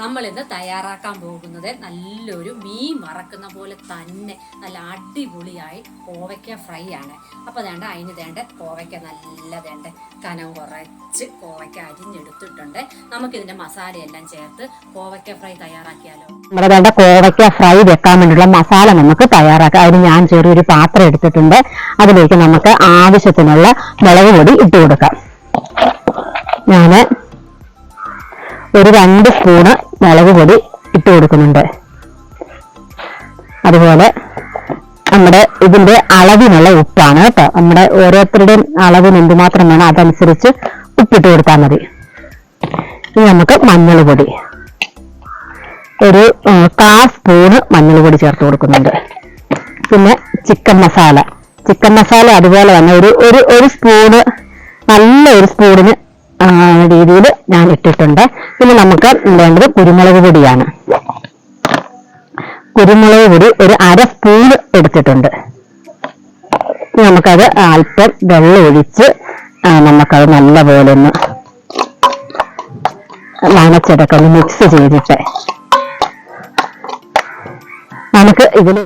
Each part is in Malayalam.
നമ്മൾ ഇന്ന് തയ്യാറാക്കാൻ പോകുന്നത് നല്ലൊരു മീൻ വറക്കുന്ന പോലെ തന്നെ നല്ല അടിപൊളിയായി കോവയ്ക്ക ഫ്രൈ ആണ്. അപ്പോൾ വേണ്ട അതിന് വേണ്ട കോവയ്ക്ക നല്ല വേണ്ട കനം കുറച്ച് കോവയ്ക്ക അരിഞ്ഞെടുത്തിട്ടുണ്ട്. നമുക്കിതിന്റെ മസാലയെല്ലാം ചേർത്ത് കോവയ്ക്ക ഫ്രൈ തയ്യാറാക്കിയാലോ? നമ്മുടെ വേണ്ട കോവയ്ക്ക ഫ്രൈ വെക്കാൻ വേണ്ടിയുള്ള മസാല നമുക്ക് തയ്യാറാക്കാം. അതിന് ഞാൻ ചെറിയൊരു പാത്രം എടുത്തിട്ടുണ്ട്. അതിലേക്ക് നമുക്ക് ആവശ്യത്തിനുള്ള മുളക് പൊടി ഇട്ട് കൊടുക്കാം. ഞാൻ ഒരു രണ്ട് സ്പൂണ് പൊടി ഇട്ട് കൊടുക്കുന്നുണ്ട്. അതുപോലെ നമ്മുടെ ഇതിന്റെ അളവിനുള്ള ഉപ്പാണ് കേട്ടോ. നമ്മുടെ ഓരോരുത്തരുടെയും അളവിന് എന്തുമാത്രം വേണം അതനുസരിച്ച് ഉപ്പിട്ട് കൊടുത്താൽ മതി. ഇനി നമുക്ക് മഞ്ഞൾ പൊടി. ഒരു കാ സ്പൂണ് മഞ്ഞൾ പൊടി ചേർത്ത് കൊടുക്കുന്നുണ്ട്. പിന്നെ ചിക്കൻ മസാല. ചിക്കൻ മസാല അതുപോലെ തന്നെ ഒരു ഒരു ഒരു സ്പൂണ് നല്ല ഒരു സ്പൂണിന് രീതിയിൽ ഞാൻ ഇട്ടിട്ടുണ്ട്. പിന്നെ നമുക്ക് വേണ്ടത് കുരുമുളക് പൊടിയാണ്. കുരുമുളക് പൊടി ഒരു അര സ്പൂൺ എടുത്തിട്ടുണ്ട്. ഇനി നമുക്കത് അല്പം വെള്ളം ഒഴിച്ച് നമുക്കത് നല്ലപോലെ ഒന്ന് നനച്ചെടുക്കാം ഒന്ന് മിക്സ് ചെയ്തിട്ട്. നമുക്ക് ഇതിൽ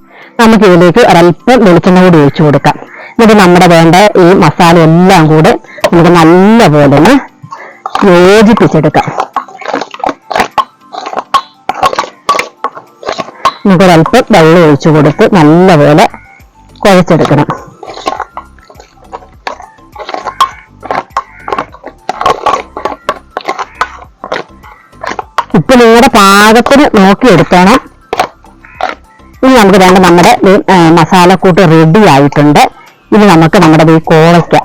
നമുക്ക് ഇതിലേക്ക് ഒരല്പം വെളിച്ചെണ്ണ കൂടി ഒഴിച്ചു കൊടുക്കാം. എന്നിട്ട് നമ്മുടെ വേണ്ട ഈ മസാല എല്ലാം കൂടെ നമുക്ക് നല്ലപോലെ ഒന്ന് യോജിപ്പിച്ചെടുക്കാം. നമുക്ക് ഒരല്പം വെള്ളം ഒഴിച്ചു കൊടുത്ത് നല്ലപോലെ കുഴച്ചെടുക്കണം. ഉപ്പ് നിങ്ങളുടെ പാകത്തിന് നോക്കിയെടുക്കണം. ഇനി നമുക്ക് വേണ്ട നമ്മുടെ മസാലക്കൂട്ട് റെഡി ആയിട്ടുണ്ട്. ഇനി നമുക്ക് നമ്മുടെ ഈ കോളയ്ക്ക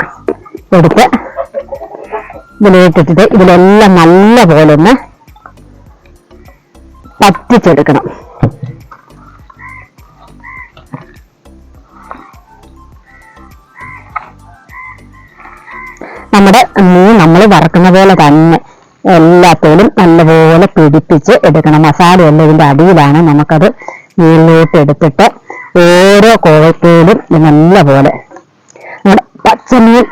എടുത്ത് ഇതിലേക്കിട്ടിട്ട് ഇതിലെല്ലാം നല്ല പോലെ ഒന്ന് പറ്റിച്ചെടുക്കണം നമ്മുടെ മീൻ നമ്മൾ വറക്കുന്ന പോലെ തന്നെ എല്ലാത്തോലും നല്ലപോലെ പിടിപ്പിച്ച് എടുക്കണം. മസാല എല്ലാം ഇതിന്റെ അടിയിലാണ്. നമുക്കത് മീനിലോട്ട് എടുത്തിട്ട് ഓരോ കോഴത്തോലും നല്ലപോലെ. നമ്മുടെ പച്ചമീൻ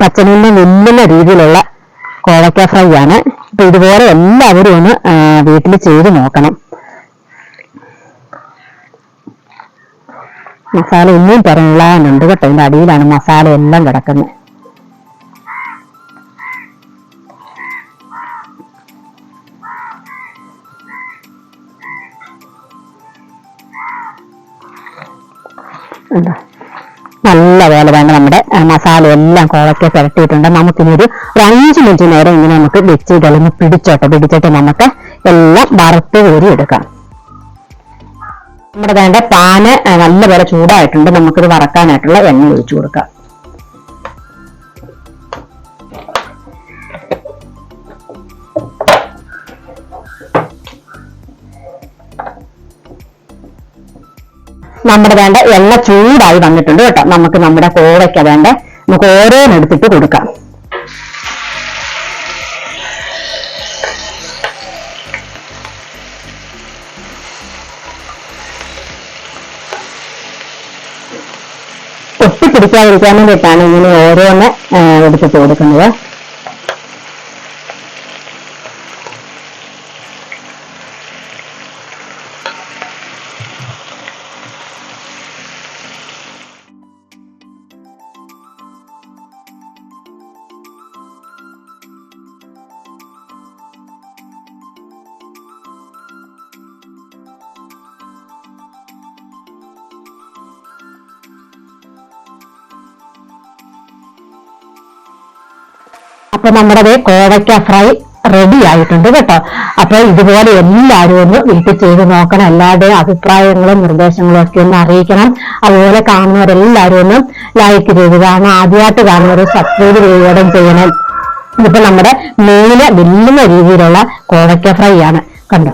പച്ചമീനിന് വെല്ലുന്ന രീതിയിലുള്ള കോവയ്ക്ക ഫ്രൈ ആണ്. അപ്പൊ ഇതുപോലെ എല്ലാവരും ഒന്ന് വീട്ടിൽ ചെയ്ത് നോക്കണം. മസാല ഒന്നും പിറങ്ങാനുണ്ട് കേട്ടോ. ഇതിന്റെ അടിയിലാണ് മസാല എല്ലാം കിടക്കുന്നത്. ഉണ്ടോ? നല്ലപോലെ വേണ്ട നമ്മുടെ മസാല എല്ലാം കോവയ്ക്ക പുരട്ടിയിട്ടുണ്ട്. നമുക്കിനി ഒരു അഞ്ച് മിനിറ്റ് നേരം ഇങ്ങനെ നമുക്ക് വെച്ച് ഇതൊന്ന് പിടിച്ചോട്ടെ പിടിച്ചിട്ട് നമുക്ക് എല്ലാം വറുത്ത് കോരി എടുക്കാം. നമ്മുടെ വേണ്ട പാന് നല്ലപോലെ ചൂടായിട്ടുണ്ട്. നമുക്കിത് വറക്കാനായിട്ടുള്ള എണ്ണ ഒഴിച്ചു കൊടുക്കാം. നമ്മുടെ വേണ്ട എണ്ണ ചൂടായി വന്നിട്ടുണ്ട് കേട്ടോ. നമുക്ക് നമ്മുടെ കോവയ്ക്ക വേണ്ട. നമുക്ക് ഓരോന്നെടുത്തിട്ട് കൊടുക്കാം. ഒട്ടിപ്പിടിക്കാതിരിക്കാൻ വേണ്ടിയിട്ടാണ് ഇങ്ങനെ ഓരോന്ന് എടുത്തിട്ട് കൊടുക്കുന്നത്. അപ്പൊ നമ്മുടെ കോവയ്ക്ക ഫ്രൈ റെഡി ആയിട്ടുണ്ട് കേട്ടോ. അപ്പൊ ഇതുപോലെ എല്ലാവരും ഒന്ന് വീട്ടിൽ ചെയ്ത് നോക്കണം. എല്ലാവരുടെ അഭിപ്രായങ്ങളും നിർദ്ദേശങ്ങളും ഒക്കെ ഒന്ന് അറിയിക്കണം. അതുപോലെ കാണുന്നവരെല്ലാവരും ഒന്ന് ലൈക്ക് ചെയ്ത് കാരണം ആദ്യമായിട്ട് കാണുന്നവർ സബ്സ്ക്രൈബ് ചെയ്യുകയും ചെയ്യണം. ഇതിപ്പോ നമ്മുടെ മേലെ വെല്ലുന്ന രീതിയിലുള്ള കോവയ്ക്ക ഫ്രൈ ആണ്. കണ്ടോ?